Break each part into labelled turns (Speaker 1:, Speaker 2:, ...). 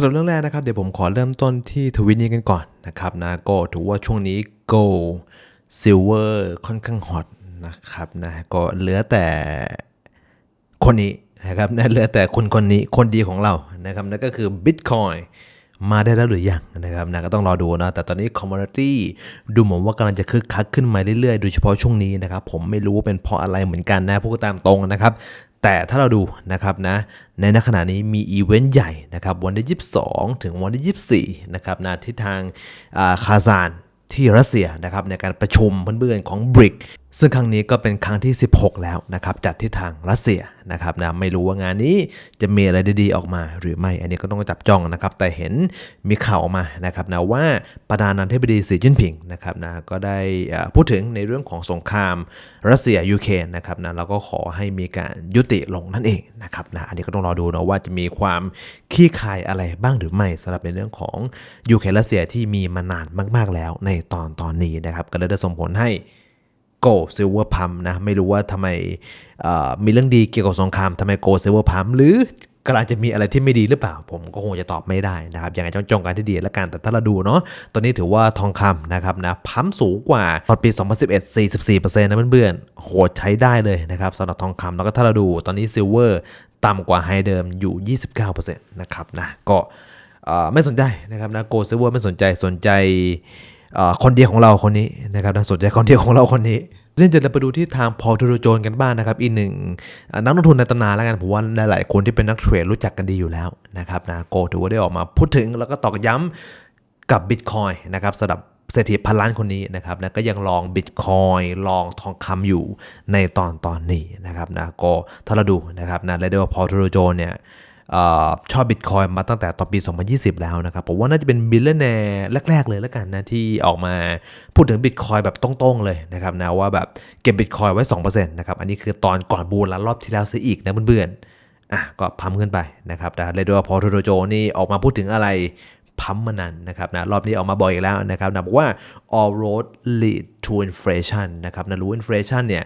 Speaker 1: สำหรับเรื่องแรกนะครับเดี๋ยวผมขอเริ่มต้นที่ทวิตนี้กันก่อนนะครับนะก็ถือว่าช่วงนี้ gold silver ค่อนข้างฮอตนะครับนะก็เหลือแต่คนนี้นะครับนะเหลือแต่คนคนนี้คนดีของเรานะครับนั่นก็คือ Bitcoin มาได้แล้วหรือยังนะครับนะก็ต้องรอดูนะแต่ตอนนี้ commodity ดูเหมือนว่ากำลังจะคึกคักขึ้นมาเรื่อยๆ โดยเฉพาะช่วงนี้นะครับ ผมไม่รู้ว่าเป็นเพราะอะไรเหมือนกันนะพูดตามตรงนะครับ แต่ถ้าเราดูนะครับนะในณขณะนี้มีอีเวนต์ใหญ่นะครับวันที่ 22 ถึงวันที่ 24 นะครับนะที่ทางาคาซานที่รัสเซียนะครับในการประชุมเพื่อนๆของบริก ซึ่งครั้งนี้ก็เป็นครั้งที่ 16 แล้วนะครับจัดที่ทางรัสเซียนะครับนะไม่รู้ว่างานนี้จะมีอะไรดีๆออกมาหรือไม่อันนี้ก็ต้องจับจ้องนะครับ แต่เห็นมีข่าวออกมานะครับนะว่าประธานาธิบดีสีจิ้นผิงนะครับนะก็ได้อ่าพูดถึงในเรื่องของสงครามรัสเซียยูเครนนะครับนะแล้วก็ขอให้มีการยุติลงนั่นเองนะครับนะอันนี้ก็ต้องรอดูนะว่าจะมีความขี้คายอะไรบ้างหรือไม่สำหรับในเรื่องของยูเครนรัสเซียที่มีมานานมาก ๆแล้วในตอนตอนนี้นะครับก็เลยได้ส่งผลให้ โกลซิลเวอร์พัมนะ ไม่รู้ว่าทำไมมีเรื่องดีเกี่ยวกับสงครามทำไมโกลซิลเวอร์พัมหรือกำลังจะมีอะไรที่ไม่ดีหรือเปล่า ผมก็คงจะตอบไม่ได้นะครับยังไงจ้องจงกันที่ดีแล้วกันแต่ถ้าเราดูเนาะตอนนี้ถือว่าทองคำนะครับนะพัมสูงกว่าตอนปี 2011 44%นะเพื่อนๆโหดใช้ได้เลยนะครับสำหรับทองคำแล้วก็ถ้าเราดูตอนนี้ซิลเวอร์ต่ำกว่าไฮเดิมอยู่ 29%นะครับนะก็ไม่สนใจนะครับนะโกลซิลเวอร์ไม่สนใจสนใจ คนเดียวของเราคนนี้นะครับน่าสนใจคนเดียวของเราคนนี้เรื่องจะเราไปดูที่ทางพอลทูโจนกันบ้างนะครับ อีกหนึ่งนักลงทุนในตำนานแล้วกันผมว่าหลายๆคนที่เป็นนักเทรดรู้จักกันดีอยู่แล้วนะครับนะโกถือว่าได้ออกมาพูดถึงแล้วก็ตอกย้ำกับ Bitcoin นะครับสำหรับเศรษฐีพันล้านคนนี้นะครับนะก็ยังลอง Bitcoin ลองทองคำอยู่ในตอนตอนนี้นะครับนะก็ถ้าเราดูนะครับนะและเดียวพอลทูโจนเนี่ย ชอบบิตคอยมาตั้งแต่ตอนปี 2020 แล้วนะครับ ผมว่าน่าจะเป็นบิลเลนแนร์แรก ๆ เลยแล้วกันนะที่ออกมาพูดถึงบิตคอยแบบตรงๆ เลยนะครับนะว่าแบบเก็บบิตคอยไว้ 2%นะครับ อันนี้คือตอนก่อนบูรแล้วรอบที่แล้วซะอีกนะเพื่อนๆอะก็พัมขึ้นไปนะครับแต่เลยด้วยพอโทโจนี่ออกมาพูดถึงอะไรพัมมานานนะครับนะรอบนี้ออกมาบ่อยอีกแล้วนะครับนะบอกว่า all road lead to inflation นะครับนะรู้ inflation เนี่ย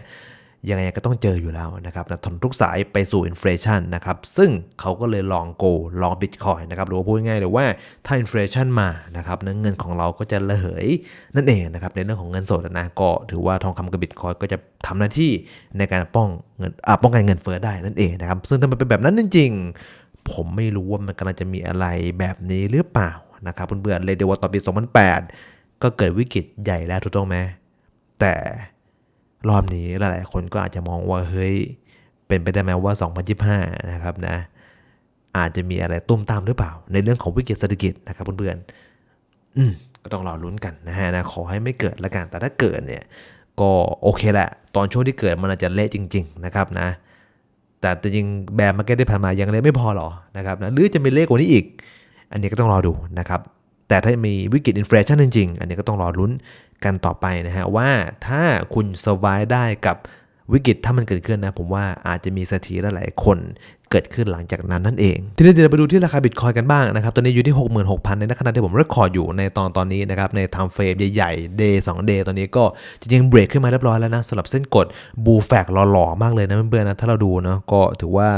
Speaker 1: ยังไงก็ต้องเจออยู่แล้วนะครับนะทนทุกสายไปสู่อินฟลชันนะครับ ซึ่งเขาก็เลยลองโกลองบิตคอยนะครับหรือว่าพูดง่ายๆเลยว่าถ้าอินฟลชันมานะครับเงินของเราก็จะระเหยนั่นเองนะครับในเรื่องของเงินสดนะก็ถือว่าทองคำกับบิตคอยก็จะทำหน้าที่ในการป้องเงินอ่าป้องกันเงินเฟ้อได้นั่นเองนะครับซึ่งถ้ามันเป็นแบบนั้นจริงๆ ผมไม่รู้ว่ามันกำลังจะมีอะไรแบบนี้หรือเปล่านะครับเพื่อนๆเลยเดี๋ยวว่าตอนปี 2008 ก็เกิดวิกฤตใหญ่แล้วถูกต้องไหมแต่ รอบนี้หลายๆคนก็อาจจะมองว่าเฮ้ยเป็นไปได้ไหมว่า 2025 นะครับนะอาจจะมีอะไรตุ้มตามหรือเปล่า ในเรื่องของวิกฤตเศรษฐกิจนะครับเพื่อนๆอืมก็ต้องรอลุ้นกันนะฮะนะขอให้ไม่เกิดละกันแต่ถ้าเกิดเนี่ยก็โอเคแหละ ตอนช่วงที่เกิดมันอาจจะเละจริง ๆ นะครับนะแต่จริงแบบมาร์เก็ตที่ผ่านมายังเละไม่พอหรอนะครับนะหรือจะมีเลขกว่านี้อีก อันนี้ก็ต้องรอดูนะครับแต่ถ้ามีวิกฤตอินฟลชันจริงๆ อันนี้ก็ต้องรอลุ้น กันต่อไปนะฮะว่าถ้าคุณสบายได้กับวิกฤตถ้ามันเกิดขึ้นนะ ผมว่าอาจจะมีเศรษฐีหลายคนเกิดขึ้นหลังจากนั้นนั่นเอง ทีนี้เดี๋ยวเราไปดูที่ราคาบิตคอยกันบ้างนะครับ ตอนนี้อยู่ที่ 66,000 ในขณะที่ผมเรคคอร์ดอยู่ในตอนตอนนี้นะครับ ใน time frame ใหญ่ๆ day 2 day ตอนนี้ก็จริงๆเบรกขึ้นมาเรียบร้อยแล้วนะสำหรับเส้นกดบูแฟกหล่อๆ มากเลยนะเพื่อนๆนะถ้าเราดูเนาะก็ถือว่า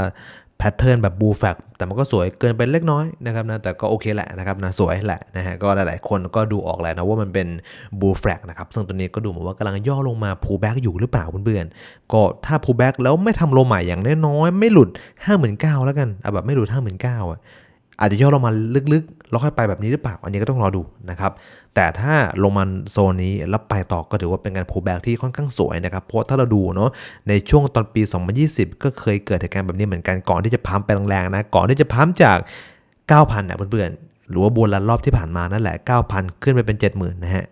Speaker 1: แพทเทิร์นแบบบูแฟกแต่มันก็สวยเกินไปเล็กน้อยนะครับนะแต่ก็โอเคแหละนะครับนะสวยแหละนะฮะก็หลายๆคนก็ดูออกแหละนะว่ามันเป็นบูแฟกนะครับซึ่งตัวนี้ก็ดูเหมือนว่ากำลังย่อลงมาพูแบ็กอยู่หรือเปล่าเพื่อนๆก็ถ้าพูแบ็กแล้วไม่ทำโลใหม่อย่างน้อยๆไม่หลุด 59,000แล้วกันเอาแบบไม่หลุด 59,000อะ อาจจะย่อลงมาลึกๆแล้วค่อยไปแบบนี้หรือเปล่า อันนี้ก็ต้องรอดูนะครับ แต่ถ้าลงมาโซนนี้แล้วไปต่อก็ถือว่าเป็นการพูแบกที่ค่อนข้างสวยนะครับ เพราะถ้าเราดูเนาะในช่วงตอนปี 2020 ก็เคยเกิดเหตุการณ์แบบนี้เหมือนกันก่อนที่จะพัมไปแรงๆนะ ก่อนที่จะพัมจาก 9,000นะเพื่อนๆ หรือว่าบนลันรอบที่ผ่านมานั่นแหละ 9,000 ขึ้นไปเป็น 70,000 นะฮะ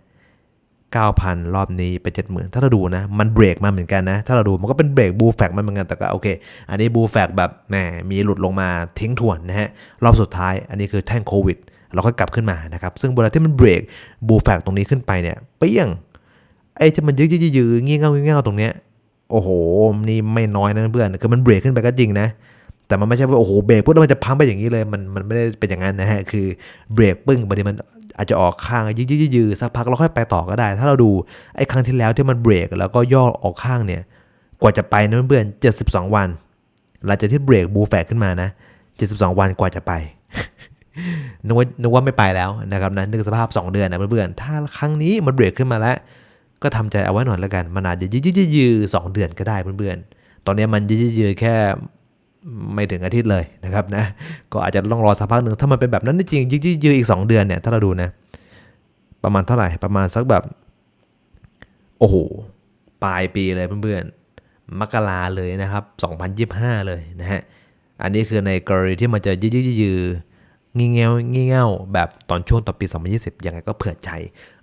Speaker 1: 9,000 รอบนี้เป็น 70,000 ถ้าเราดูนะ มันเบรกมาเหมือนกันนะ ถ้าเราดูมันก็เป็นเบรกบูแฟกมันเหมือนกัน แต่ก็โอเค อันนี้บูแฟกแบบแหมมีหลุดลงมาทิ้งถ่วนนะฮะ รอบสุดท้ายอันนี้คือแท่งโควิด เราก็กลับขึ้นมานะครับ ซึ่งเวลาที่มันเบรกบูแฟกตรงนี้ขึ้นไปเนี่ยเปี้ยง ไอ้ที่มันยืดยืดยืดเงี้ยเง่าเงี้ยงตรงเนี้ย โอ้โห นี่ไม่น้อยนะเพื่อน คือมันเบรกขึ้นไปก็จริงนะ แต่มันไม่ใช่ว่าโอ้โหเบรกปุ๊บแล้วมันจะพังไปอย่างนี้เลยมันมันไม่ได้เป็นอย่างนั้นนะฮะคือเบรกปึ้งบางทีมันอาจจะออกข้างยืดยืดยืดสักพักเราค่อยไปต่อก็ได้ ถ้าเราดูไอ้ครั้งที่แล้วที่มันเบรกแล้วก็ย่อออกข้างเนี่ยกว่าจะไปนะเพื่อนๆ72วันหลังจากที่เบรกบูแฟกขึ้นมานะ72วันกว่าจะไปนึกว่านึกว่าไม่ไปแล้วนะครับนะนึกสภาพ 2 เดือนนะเพื่อนๆถ้าครั้งนี้มันเบรกขึ้นมาแล้ว ก็ทำใจเอาไว้หน่อยแล้วกัน มันอาจจะยืดยืดๆสองเดือนก็ได้เพื่อนๆตอนนี้มันยืดยืดแค่ ไม่ถึงอาทิตย์เลยนะครับนะก็อาจจะต้องรอสักพักหนึ่งถ้ามันเป็นแบบนั้นจริงยืดยืดๆอีก 2 เดือนเนี่ยถ้าเราดูนะประมาณเท่าไหร่ประมาณสักแบบ โอ้โหปลายปีเลยเพื่อนๆมกราเลยนะครับ 2025 เลยนะฮะอันนี้คือในกรณีที่มันจะยืดยืดยืด งี่เง่างี่เง่าแบบตอนช่วงต่อปี 2020 ยังไงก็เผื่อใจ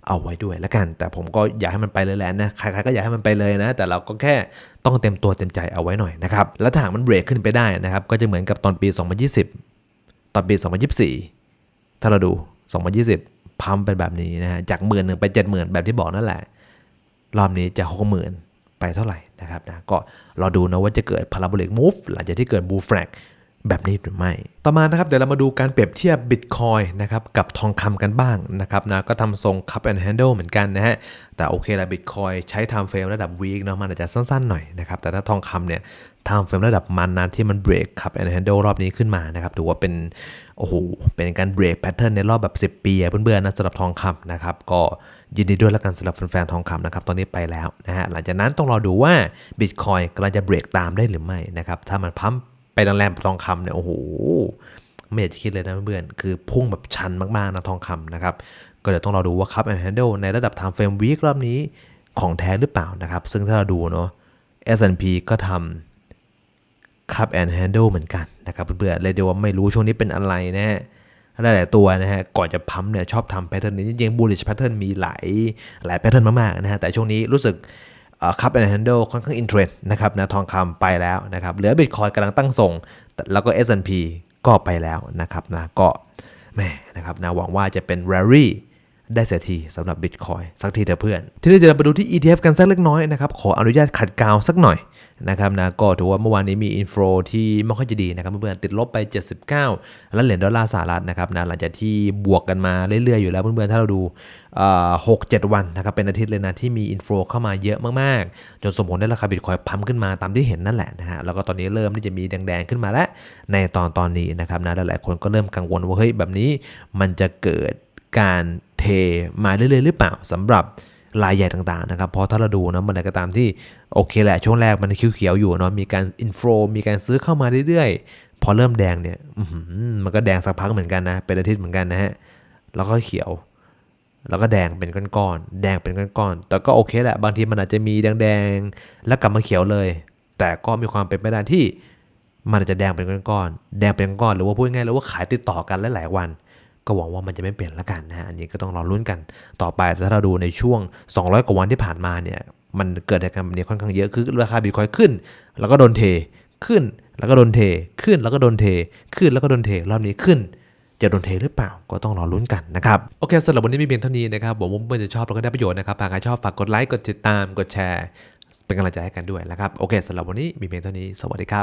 Speaker 1: เอาไว้ด้วยแล้วกัน แต่ผมก็อยากให้มันไปเลยแหละนะใครๆก็อยากให้มันไปเลยนะ แต่เราก็แค่ต้องเต็มตัวเต็มใจเอาไว้หน่อยนะครับแล้วถ้าหากมันเบรกขึ้นไปได้นะครับก็จะเหมือนกับตอนปี 2020 ตอนปี 2024 ถ้าเราดู 2020 พัมเป็นแบบนี้นะฮะจากหมื่นหนึ่งไป70,000แบบที่บอกนั่นแหละรอบนี้จะ60,000ไปเท่าไหร่นะครับนะก็รอดูนะว่าจะเกิด parabolic move หลังจากที่เกิด bull flag แบบนี้หรือไม่ ต่อมานะครับเดี๋ยวเรามาดูการเปรียบเทียบ Bitcoin นะครับกับทองคำกันบ้างนะครับนะก็ทำทรง cup and handle เหมือนกันนะฮะ แต่โอเคละ Bitcoin ใช้ time frame ระดับ week เนาะมันอาจจะสั้นๆหน่อยนะครับ แต่ถ้าทองคำเนี่ย time frame ระดับมันนะที่มัน break cup and handle รอบนี้ขึ้นมานะครับถือว่าเป็นโอ้โหเป็นการ break pattern ในรอบแบบ 10 ปีเพื่อนๆนะสำหรับทองคำนะครับก็ยินดีด้วยแล้วกันสำหรับแฟนๆทองคำนะครับตอนนี้ไปแล้วนะฮะหลังจากนั้นต้องรอดูว่า Bitcoin กำลังจะ break ตามได้หรือไม่นะครับถ้ามันพัม ไปแรงๆทองคำเนี่ยโอ้โหไม่อยากจะคิดเลยนะเพื่อนคือพุ่งแบบชันมากๆนะทองคำนะครับ ก็เดี๋ยวต้องรอดูว่า Cup and Handle ในระดับ Time Frame Week รอบนี้ของแท้หรือเปล่านะครับ ซึ่งถ้าเราดูเนาะ S&P ก็ทำ Cup and Handle เหมือนกันนะครับเพื่อนๆเลยเดี๋ยวว่าไม่รู้ช่วงนี้เป็นอะไรนะฮะหลายๆตัวนะฮะ ก่อนจะพัมเนี่ยชอบทำแพทเทิร์นนี้จริงๆ bullish pattern มีหลายหลายแพทเทิร์นมากๆนะฮะ แต่ช่วงนี้รู้สึก คับแอนด์แฮนเดิลค่อนข้างอินเทรนด์นะครับนะทองคำไปแล้วนะครับเหลือบิตคอยกำลังตั้งทรง แล้วก็ S&P ก็ไปแล้วนะครับนะก็แหม่นะครับนะหวังว่าจะเป็น rally ได้เสียทีสำหรับบิตคอยสักทีเถอะเพื่อน ทีนี้เดี๋ยวเราไปดูที่ ETF กันสักเล็กน้อยนะครับ ขออนุญาตขัดกาวสักหน่อย นะครับนะก็ถือว่าเมื่อวานนี้มีอินฟ o ที่ไม่ค่อยจะดีนะครับเพื่อนๆติดลบไป 79 แล้วเหรียญดอลลาร์สหรัฐนะครับนะหลังจากที่บวกกันมาเรื่อยๆอยู่แล้วเพื่อนๆถ้าเราดูหกเจ็ดวันนะครับเป็นอาทิตย์เลยนะที่มีอินฟ o เข้ามาเยอะมากๆ จนสมผลได้ราคาบิตคอยพัมขึ้นมาตามที่เห็นนั่นแหละนะฮะแล้วก็ตอนนี้เริ่มที่จะมีแดงๆขึ้นมาแล้วในตอนตอนนี้นะครับนะหลายๆคนก็เริ่มกังวลว่าเฮ้ยแบบนี้มันจะเกิดการเทมาเรื่อยๆหรือเปล่าสำหรับ รายใหญ่ต่างๆนะครับ เพราะถ้าเราดูนะมันอะไรก็ตามที่โอเคแหละช่วงแรกมันเขียวๆอยู่เนาะมีการอินฟลูมีการซื้อเข้ามาเรื่อยๆ พอเริ่มแดงเนี่ยมันก็แดงสักพักเหมือนกันนะ เป็นอาทิตย์เหมือนกันนะฮะแล้วก็เขียว แล้วก็แดงเป็นก้อนๆแดงเป็นก้อนๆแต่ก็โอเคแหละบางทีมันอาจจะมีแดงๆแล้วกลับมาเขียวเลย แต่ก็มีความเป็นไปได้ที่มันอาจจะแดงเป็นก้อนๆแดงเป็นก้อนหรือว่าพูดง่ายๆเลยว่าขายติดต่อกันหลายๆวัน ก็หวังว่ามันจะไม่เปลี่ยนละกันนะฮะอันนี้ก็ต้องรอลุ้นกันต่อไปถ้าเราดูในช่วง 200 กว่าวันที่ผ่านมาเนี่ยมันเกิดเหตุการณ์แบบนี้ค่อนข้างเยอะคือราคาบิตคอยขึ้น แล้วก็โดนเทขึ้น แล้วก็โดนเทขึ้นแล้วก็โดนเทขึ้นแล้วก็โดนเทรอบนี้ขึ้นจะโดนเทหรือเปล่าก็ต้องรอลุ้นกันนะครับ โอเคสำหรับวันนี้มีเพียงเท่านี้นะครับผมว่าเพื่อนจะชอบแล้วก็ได้ประโยชน์นะครับหากใครชอบฝากกดไลค์กดติดตามกดแชร์ เป็นกำลังใจให้กันด้วยนะครับโอเคสำหรับวันนี้มีเพียงเท่านี้สวัสดีครับ